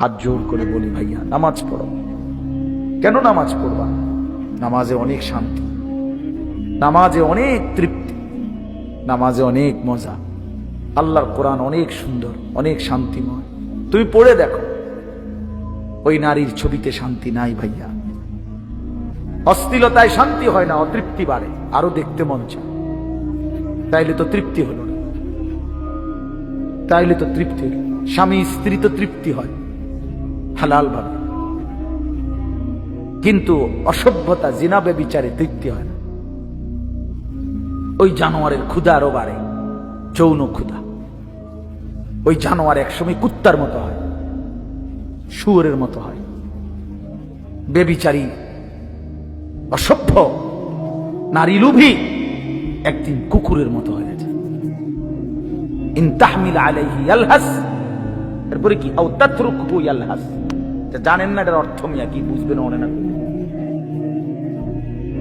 হাত জোর করে বলি, ভাইয়া, নামাজ পড়ো। কেন নামাজ পড়বা? নামাজে অনেক শান্তি, নামাজে অনেক তৃপ্তি, নামাজে অনেক মজা। আল্লাহর কোরআন অনেক সুন্দর, অনেক শান্তিময়। তুমি পড়ে দেখো, ওই নারীর ছবিতে শান্তি নাই ভাইয়া। অস্থিলতায় শান্তি হয় না, অতৃপ্তি বাড়ে, আরও দেখতে মন চায়। তাইলে তো তৃপ্তি হলো না। তাইলে তো তৃপ্তি স্বামী স্ত্রী তো তৃপ্তি হয়। হালাল ভাবে কিন্তু অসভ্যতা জিনাবে বিচারে তৃপ্তি হয় না। ওই জানোয়ারের ক্ষুধা আরও বাড়ে যৌন ক্ষুধা। ওই জানোয়ার একসময় কুত্তার মতো হয়, শুয়োরের মতো হয়। বেবিচারী, অসভ্য, নারী লুভি একদিন কুকুরের মতো হয়ে যায় ইনতাহমিল আলাইহি ইয়ালহাস, এরপরে কি? আও তাতরুকহু ইয়ালহাস। জানেন না এটার অর্থ মিয়া, কি বুঝবেন মনে না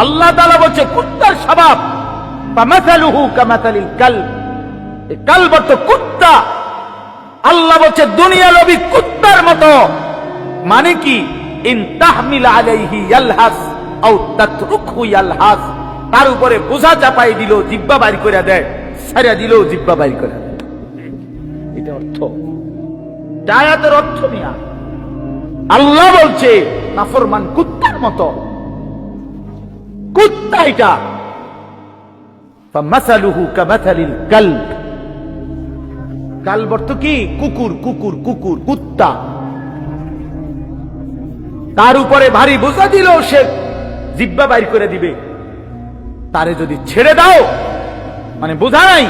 আল্লাহ তাআলা বলছে, কুত্তার স্বভাব কাল। এই কালব তো কুত্তা। আল্লাহ বলছে, দুনিয়া লোভী কুত্তার মতো। মানে কি? ইন তাহমিল আলাইহি ইয়ালহাস, আও তাতরুকহু ইয়ালহাস। তার উপরে বোঝা চাপাই দিল, জিব্বা বাইর করে দেয় সারা দিল, জিব্বা বাইর করে দেয়। এটা অর্থ। ডায়াতের অর্থ নিয়া আল্লাহ বলছে, নাফরমান কুত্তার মতো। কুত্তা এটা। কালব। অর্থ কি? কুকুর কুকুর কুকুর, কুত্তা। তার উপরে ভারী বোঝা দিল সে জিব্বা বাইর করে দিবে। তারে যদি ছেড়ে দাও মানে বোঝা নাই,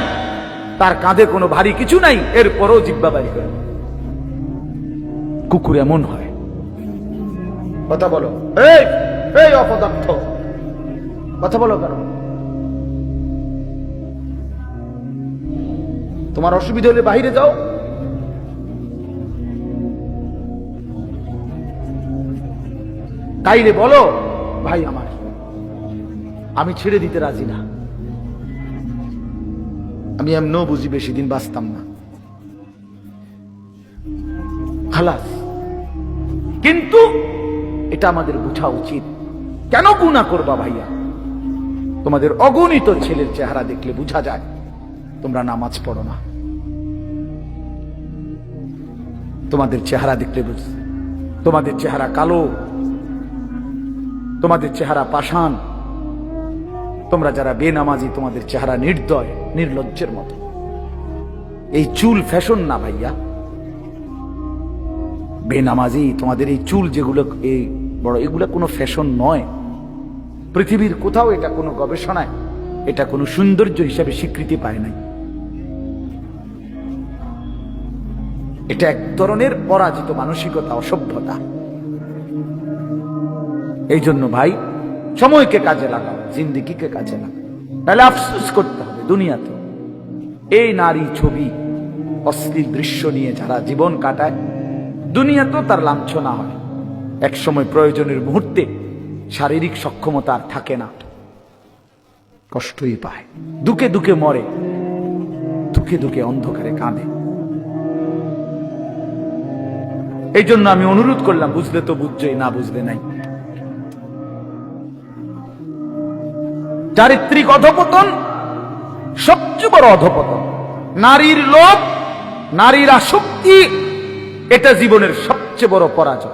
তার কাঁধে কোনো ভারী কিছু নাই, এরপরও জিব্বা বাইর করে কুকুর এমন হয় কথা বলো। এই এই অপদার্থ। কথা বলো কেন? তোমার অসুবিধা হলে বাইরে যাও। তাইলে বলো, ভাই আমার, আমি ছেড়ে দিতে রাজি না। আমি এমনও বুঝি বেশি দিন বাঁচতাম না। খালাস। কিন্তু এটা আমাদের বোঝা উচিত। কেন গুণা করবা ভাইয়া? তোমাদের অগণিত ছেলের চেহারা দেখলে বোঝা যায়। তোমরা নামাজ পড়ো না। তোমাদের চেহারা দেখলে বুঝ তোমাদের চেহারা কালো। তোমাদের চেহারা পাষাণ। তোমরা যারা বেনামাজি, তোমাদের চেহারা নির্দয়, নির্লজ্জের মতো। এই চুল ফ্যাশন না ভাইয়া? বেনামাজি, তোমাদের এই চুল যেগুলো এই বড় এগুলো কোনো ফ্যাশন নয়। পৃথিবীর কোথাও এটা কোনো গবেষণায়, এটা কোনো সৌন্দর্য হিসাবে স্বীকৃতি পায় নাই। এটা এক ধরনের পরাজিত মানসিকতা, অসভ্যতা। এই জন্য ভাই, সময়কে কাজে লাগাও, জিন্দিগিকে কাজে লাগাও। তাহলে আফসোস করতে হবে দুনিয়াতে। এই নারী ছবি, অশ্লীল দৃশ্য নিয়ে যারা জীবন কাটায়, দুনিয়াতেও তার লাঞ্ছনা হয়। এক সময় প্রয়োজনের মুহূর্তে শারীরিক সক্ষমতা আর থাকে না। কষ্টই পায়। দুকে দুকে মরে, দুকে দুকে অন্ধকারে কাঁদে। এই জন্য আমি অনুরোধ করলাম, বুঝলে তো বুঝছই, না বুঝলে নাই। চারিত্রিক অধপতন সবচেয়ে বড় অধপতন। নারীর লোভ, নারীর আসক্তি, এটা জীবনের সবচেয়ে বড় পরাজয়।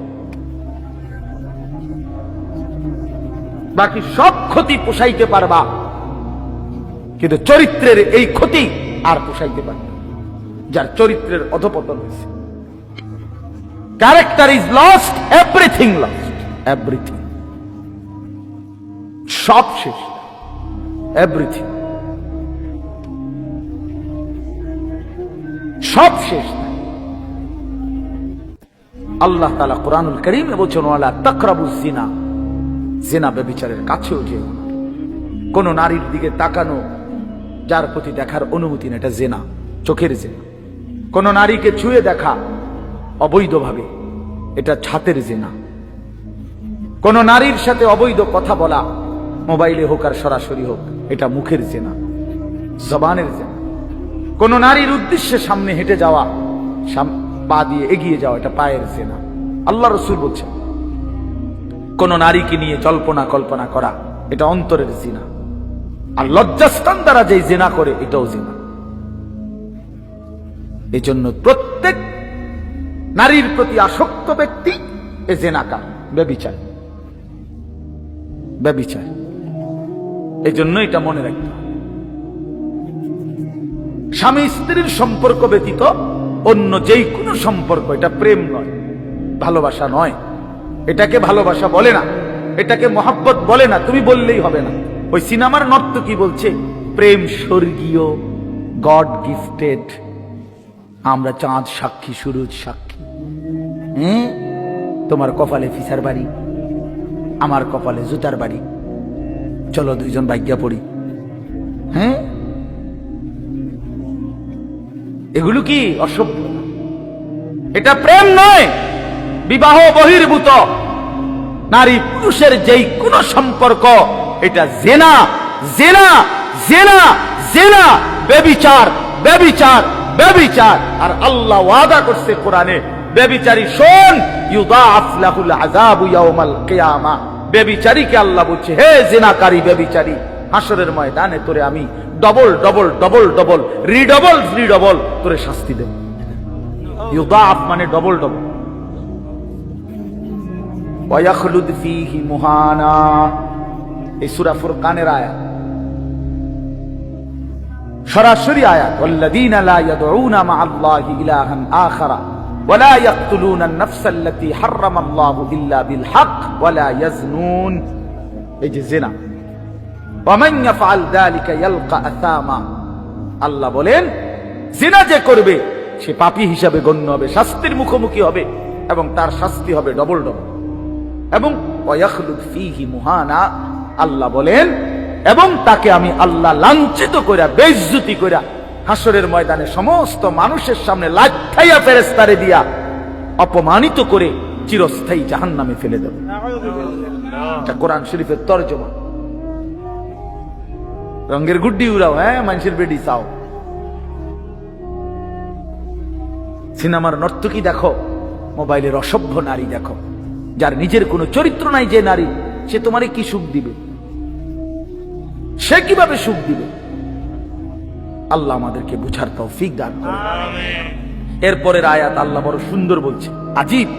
বাকি সব ক্ষতি পোষাইতে পারবা। কিন্তু চরিত্রের এই ক্ষতি আর পোষাইতে পারবে যার চরিত্রের অধপতন হয়েছে। Character is lost everything lost everything সব শেষ এভরিথিং সব শেষ। আল্লাহ তালা কোরআনুল করিম বলছেন, ওয়ালা তাকরাবুজ জেনা বেবিচারের কাছেও যেও না। কোন নারীর দিকে তাকানো, যার প্রতি দেখার অনুমতি না, এটা জেনা, চোখের জেনা। কোন নারীকে ছুঁয়ে দেখা অবৈধভাবে, এটা ছাতের জেনা। কোন নারীর সাথে অবৈধ কথা বলা, মোবাইলে হোক আর সরাসরি হোক, এটা মুখের জেনা, জবানের জেনা। কোন নারীর উদ্দেশ্যে সামনে হেঁটে যাওয়া পা দিয়ে এগিয়ে যাওয়া, এটা পায়ের জেনা। আল্লাহ রসুল বলছেন কোন নারীকে নিয়ে জল্পনা কল্পনা করা, এটা অন্তরের জিনা। আর লজ্জাস্থান দ্বারা যে জেনা করে, এটাও জিনা। এই জন্য প্রত্যেক নারীর প্রতি আসক্ত ব্যক্তি এ জেনাকার, ব্যবিচার। ব্যবিচার। এই জন্য এটা মনে রাখতে স্বামী স্ত্রীর সম্পর্ক ব্যতীত অন্য যেই কোনো সম্পর্ক, এটা প্রেম নয়, ভালোবাসা নয়। এটাকে ভালোবাসা বলে না, এটাকে মহাব্বত বলে না, তুমি বললেই হবে না। ওই সিনেমার নর্ত কি বলছে? প্রেম স্বর্গীয়, গড গিফটেড, আমরা চাঁদ সাক্ষী, সুরজ সাক্ষী। হ্যাঁ তোমার কপালে ফিসার বাড়ি, আমার কপালে জুতার বাড়ি। চলো দুইজন ভাগ্যা পড়ি। হ্যাঁ এগুলো কি অসভ্য? এটা প্রেম নয়! বিবাহ বহির্ভূত। নারী পুরুষের যেই কোন সম্পর্ক, এটা জেনা জেনা জেনা জেনা বেবিচার বেবিচার বেবিচার আর আল্লাহ ওয়াদা করছে কোরআনে বেবিচারী শোন ইয়াউমাল কিয়ামা। আল্লাহ বলছে, হে জেনাকারী বেবিচারী হাসরের ময়দানে তোরে আমি double double double double redouble redouble তোরে শাস্তি দেব। মানে ডবল ডবল ওয়াখলুদ ফীহি মুহানা এই সূরা ফুরকানের আয়াত সরাসরি আয়াত والذين لا يدعون مع الله إلها آخر ولا يقتلون النفس التي حرم الله إلا بالحق ولا يزنون এই যে জিনা ومن يفعل ذلك يلقى أثاما আল্লাহ বলেন জিনা যে করবে সে পাপী হিসাবে গণ্য হবে শাস্তির মুখোমুখি হবে এবং তার শাস্তি হবে ডবল ডবল এবং ফীহি মুহানা, আল্লাহ বলেন, এবং তাকে আমি আল্লাহ লাঞ্ছিত কইরা, বেইজ্জতি কইরা হাসরের ময়দানে সমস্ত মানুষের সামনে লাঠাইয়া ফেরেস্তারে দিয়া অপমানিত করে চিরস্থায়ী জাহান্নামে ফেলে দেব। কোরআন শরীফের তর্জমা। রঙের গুড্ডি উড়াও হ্যাঁ মানুষের বেডি চাও। সিনেমার নর্তকী দেখো, মোবাইলের অসভ্য নারী দেখো। যার নিজের কোনো চরিত্র নাই যে নারী সে তোমারে কি সুখ দিবে? সে কীভাবে সুখ দিবে? আল্লাহ আমাদেরকে বুঝার তৌফিক দান করে এরপরের আয়াত আল্লাহ বড় সুন্দর বলছে আজীব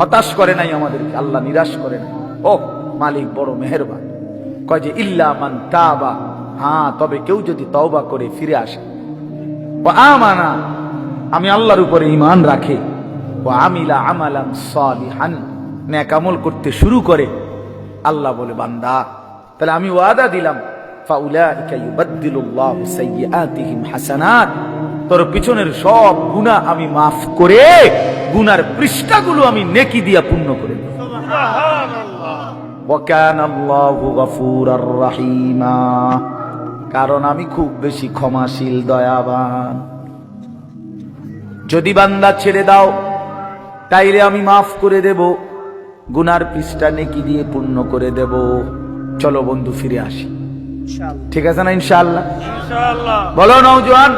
হতাশ করে নাই আমাদেরকে আল্লাহ নিরাশ করে নাই। ও মালিক বড় মেহেরবান। কয় যে ইল্লা মান তাবা। হ্যাঁ তবে কেউ যদি তওবা করে ফিরে আসে। ও আমানা আমি আল্লাহর উপরে ইমান রাখে। ও আমিলা আমালাম সালিহান। ন্যাকামল করতে শুরু করে আল্লাহ বলে বান্দা তাহলে আমি ওয়াদা দিলাম হাসানাত। তোর পিছনের সব গুণা আমি মাফ করে গুনার পৃষ্ঠাগুলো আমি নেকি দিয়া পূর্ণ করে কারণ আমি খুব বেশি ক্ষমাশীল দয়াবান। যদি বান্দা ছেড়ে দাও তাইলে আমি মাফ করে দেব। গুনার পৃষ্ঠা নেকি দিয়ে পূর্ণ করে দেব। চলো বন্ধু ফিরে আসি। ঠিক আছে না ইনশাআল্লাহ? বলো নৌজওয়ান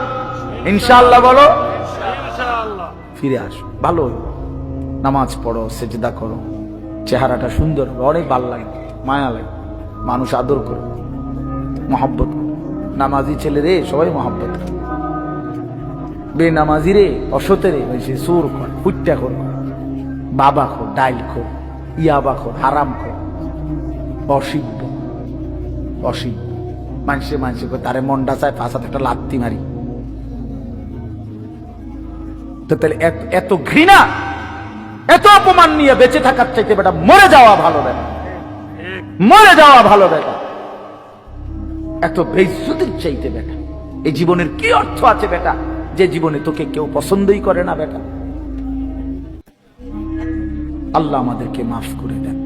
ইনশাল্লাহ বলো। ফিরে আসো ভালো নামাজ পড়ো সেজদা করো। চেহারাটা সুন্দর হবে অনেক ভালো লাগে মায়া লাগে। মানুষ আদর করে মহাব্বত করে। নামাজি ছেলে রে সবাই মহাব্বত বে নামাজি রে অসতে রে সে সুর কর ফুটটা কর। বাবা খো, ডাইল খো ইয়াবা খো, হারাম খো, অসিব্য অসিব্য। মানুষে মানুষে তারে মন্ডা চায় পাশাতে একটা লাত্তি মারি। তো তাহলে এত- ঘৃণা, এত অপমান নিয়ে বেঁচে থাকার চাইতে বেটা মরে যাওয়া ভালো বেটা মরে যাওয়া ভালো বেটা এত বেইজ্জতির চাইতে বেটা, এই জীবনের কি অর্থ আছে বেটা? যে জীবনে তোকে কেউ পছন্দই করে না বেটা। আল্লাহ আমাদেরকে মাফ করে দেন।